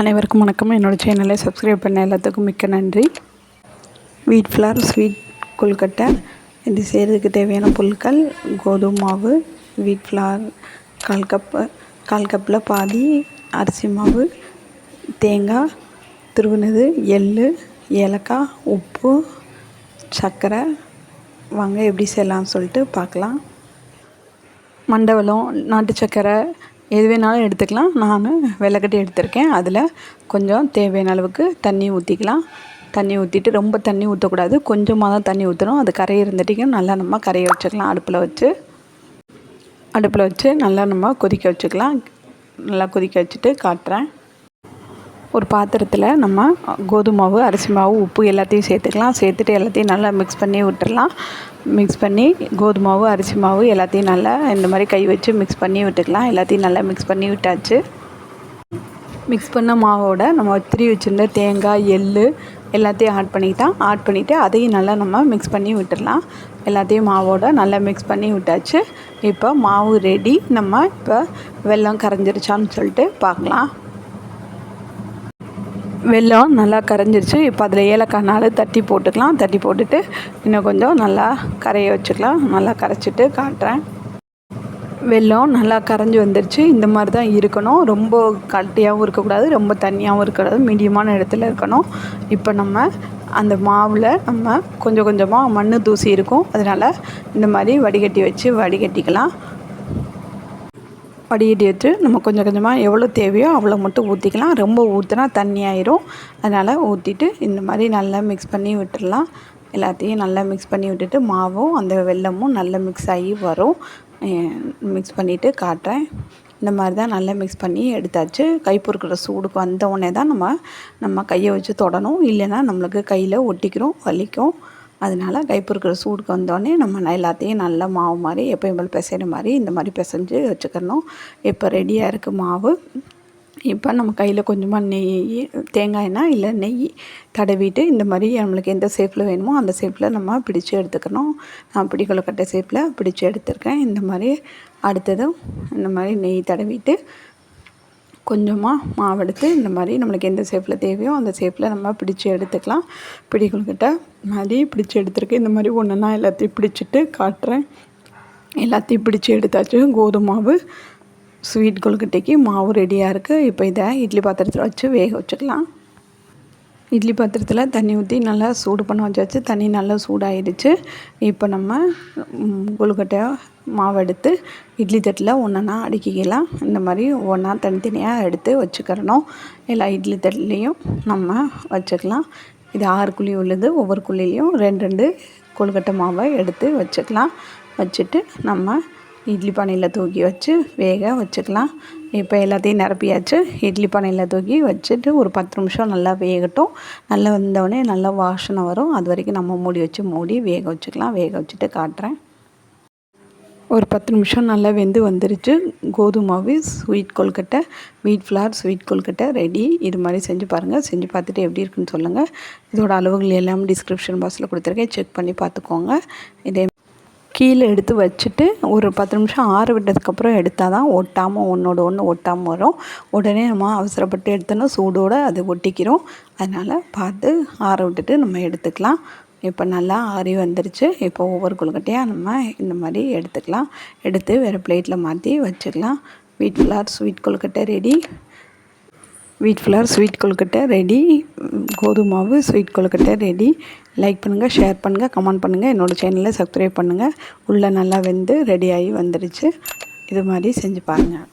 அனைவருக்கும் வணக்கம். என்னோடய சேனலை சப்ஸ்கிரைப் பண்ண எல்லாத்துக்கும் மிக்க நன்றி. வீட் ஃப்ளார் ஸ்வீட் கொழுக்கட்டை. இது செய்கிறதுக்கு தேவையான பொருட்கள் கோதுமை மாவு வீட் ஃப்ளார் கால் கப்பு கால் கப்பில் பாதி அரிசி மாவு தேங்காய் துருவினது எள் ஏலக்காய் உப்பு சர்க்கரை. வாங்க எப்படி செய்யலாம்னு சொல்லிட்டு பார்க்கலாம். மண்டவளம் நாட்டு சர்க்கரை எது வேணாலும் எடுத்துக்கலாம். நான் வெள்ளக்கட்டி எடுத்திருக்கேன். அதில் கொஞ்சம் தேவையான அளவுக்கு தண்ணி ஊற்றிக்கலாம் தண்ணி ஊற்றிட்டு ரொம்ப தண்ணி ஊற்றக்கூடாது கொஞ்சமாக தான் தண்ணி ஊற்றணும் அது கரை இருந்துட்டிக்கும் நல்லா நம்ம கரையை வச்சுக்கலாம். அடுப்பில் வச்சு. அடுப்பில் வச்சு நல்லா நம்ம கொதிக்க வச்சுக்கலாம். நல்லா கொதிக்க வச்சுட்டு காட்டுறேன். ஒரு பாத்திரத்தில் நம்ம கோதுமை மாவு அரிசி மாவு உப்பு எல்லாத்தையும் சேர்த்துக்கலாம். சேர்த்துட்டு எல்லாத்தையும் நல்லா மிக்ஸ் பண்ணி விட்டுடலாம் மிக்ஸ் பண்ணி கோதுமை மாவு அரிசி மாவு எல்லாத்தையும் நல்லா இந்த மாதிரி கை வச்சு மிக்ஸ் பண்ணி விட்டுக்கலாம். எல்லாத்தையும் நல்லா மிக்ஸ் பண்ணி விட்டாச்சு. மிக்ஸ் பண்ண மாவோட நம்ம திரி வச்சுருந்த தேங்காய் எள் எல்லாத்தையும் ஆட் பண்ணிக்கிட்டால் ஆட் பண்ணிவிட்டு அதையும் நல்லா நம்ம மிக்ஸ் பண்ணி விட்டுடலாம் எல்லாத்தையும் மாவோட நல்லா மிக்ஸ் பண்ணி விட்டாச்சு. இப்போ மாவு ரெடி நம்ம இப்போ வெல்லம் கரைஞ்சிருச்சான்னு சொல்லிட்டு பார்க்கலாம். வெல்லம் நல்லா கரைஞ்சிருச்சு. இப்போ அதில் ஏலக்காய் நாலு தட்டி போட்டுக்கலாம். தட்டி போட்டுட்டு இன்னும் கொஞ்சம் நல்லா கரைய வச்சுக்கலாம். நல்லா கரைச்சிட்டு காட்டுறேன். வெல்லம் நல்லா கரைஞ்சி வந்துருச்சு. இந்த மாதிரி தான் இருக்கணும். ரொம்ப கட்டியாகவும் இருக்கக்கூடாது. ரொம்ப தண்ணியாகவும் இருக்கக்கூடாது. மீடியமான இடத்துல இருக்கணும். இப்போ நம்ம அந்த மாவில் நம்ம கொஞ்சம் கொஞ்சமாக மண் தூசி இருக்கும். அதனால் இந்த மாதிரி வடிகட்டி வச்சு வடிகட்டிக்கலாம். வடிகட்டி எடுத்து நம்ம கொஞ்சம் கொஞ்சமாக எவ்வளோ தேவையோ அவ்வளோ மட்டும் ஊற்றிக்கலாம் ரொம்ப ஊற்றினா தண்ணி ஆயிரும். அதனால் ஊற்றிட்டு இந்த மாதிரி நல்லா மிக்ஸ் பண்ணி விட்டுடலாம் எல்லாத்தையும் நல்லா மிக்ஸ் பண்ணி விட்டுட்டு மாவும் அந்த வெல்லமும் நல்லா மிக்ஸ் ஆகி வரும். மிக்ஸ் பண்ணிவிட்டு காட்டுறேன். இந்த மாதிரி தான் நல்லா மிக்ஸ் பண்ணி எடுத்தாச்சு. கை பொறுக்கிற சூடுக்கு உடனே தான் நம்ம நம்ம கையை வச்சு தொடணும். இல்லைன்னா நம்மளுக்கு கையில் ஒட்டிக்கிறோம் வலிக்கும். அதனால் கைப்பொருக்கிற சூடுக்கு வந்தோடனே நம்ம எல்லாத்தையும் நல்லா மாவு மாதிரி எப்போயும் போல் பிசைகிற மாதிரி இந்த மாதிரி பிசைஞ்சு வச்சுக்கணும். இப்போ ரெடியாக இருக்குது மாவு. இப்போ நம்ம கையில் கொஞ்சமாக நெய் தேங்காய்னா இல்லை நெய் தடவிட்டு இந்த மாதிரி நம்மளுக்கு எந்த ஷேப்பில் வேணுமோ அந்த ஷேப்பில் நம்ம பிடிச்சி எடுத்துக்கணும். நான் பிடிக்கொள்ள கட்ட ஷேப்பில் பிடிச்சி எடுத்துருக்கேன். இந்த மாதிரி அடுத்ததும் இந்த மாதிரி நெய் தடவிட்டு கொஞ்சமாக மாவு எடுத்து இந்த மாதிரி நம்மளுக்கு எந்த சேஃபில் தேவையோ அந்த சேஃபில் நம்ம பிடிச்சி எடுத்துக்கலாம். பிடி கொழுக்கட்டை மாதிரி பிடிச்சி எடுத்துருக்கு இந்த மாதிரி ஒன்றுனா எல்லாத்தையும் பிடிச்சிட்டு காட்டுறேன். எல்லாத்தையும் பிடிச்சி எடுத்தாச்சு. கோதுமை மாவு ஸ்வீட் கொழுக்கட்டைக்கு மாவு ரெடியாக இருக்குது இப்போ இதை இட்லி பாத்திரத்தில் வச்சு வேக வச்சுக்கலாம். இட்லி பாத்திரத்தில் தண்ணி ஊற்றி நல்லா சூடு பண்ண வச்சாச்சு. தண்ணி நல்லா சூடாகிடுச்சு இப்போ நம்ம கொழுக்கட்டை மாவு எடுத்து இட்லி தட்டில் ஒன்றா அடுக்கிக்கலாம். இந்த மாதிரி ஒன்றா தனித்தனியாக எடுத்து வச்சுக்கிறணும். எல்லா இட்லி தட்டுலேயும் நம்ம வச்சுக்கலாம். இது ஆறு குழி உள்ளது. ஒவ்வொரு குழிலையும் ரெண்டு ரெண்டு கொழுக்கட்டை மாவை எடுத்து வச்சுக்கலாம். வச்சுட்டு நம்ம இட்லி பானையில் தூக்கி வச்சு வேக வச்சுக்கலாம். இப்போ எல்லாத்தையும் நிரப்பியாச்சு. இட்லி பானையில் தூக்கி வச்சுட்டு ஒரு பத்து நிமிஷம் நல்லா வேகட்டும். நல்லா வந்தவொடனே நல்லா வாசனை வரும். அது வரைக்கும் நம்ம மூடி வச்சு மூடி வேக வச்சுக்கலாம். வேக வச்சுட்டு காட்டுறேன். ஒரு பத்து நிமிஷம் நல்லா வெந்து வந்துருச்சு. கோதுமை மாவு ஸ்வீட் கொல்கட்டை வீட் ஃப்ளார் ஸ்வீட் கொல்கட்டை ரெடி இது மாதிரி செஞ்சு பாருங்கள் செஞ்சு பார்த்துட்டு எப்படி இருக்குன்னு சொல்லுங்கள் இதோட அளவுகள் எல்லாம் டிஸ்கிரிப்ஷன் பாக்ஸில் கொடுத்துருக்கேன். செக் பண்ணி பார்த்துக்கோங்க. இதே கீழே எடுத்து வச்சுட்டு ஒரு பத்து நிமிஷம் ஆற விட்டதுக்கப்புறம் எடுத்தால் தான் ஒட்டாமல் ஒன்றோட ஒன்று ஒட்டாமல் வரும். உடனே நம்ம அவசரப்பட்டு எடுத்தோன்னா சூடோடு அது ஒட்டிக்கிறோம். அதனால் பார்த்து ஆற விட்டுட்டு நம்ம எடுத்துக்கலாம். இப்போ நல்லா ஆறி வந்துருச்சு. இப்போ ஒவ்வொரு கொழுக்கட்டையாக நம்ம இந்த மாதிரி எடுத்துக்கலாம். எடுத்து வேறு பிளேட்டில் மாற்றி வச்சுக்கலாம். Wheat flour sweet kozhukattai ready wheat flour sweet kozhukattai ready கோதுமை மாவு ஸ்வீட் கொழுக்கட்டை ரெடி லைக் பண்ணுங்கள் ஷேர் பண்ணுங்கள் கமெண்ட் பண்ணுங்கள் என்னோடய சேனலை சப்ஸ்கிரைப் பண்ணுங்கள் உள்ளே நல்லா வெந்து ரெடி ஆகி வந்துடுச்சு இது மாதிரி செஞ்சு பாருங்கள்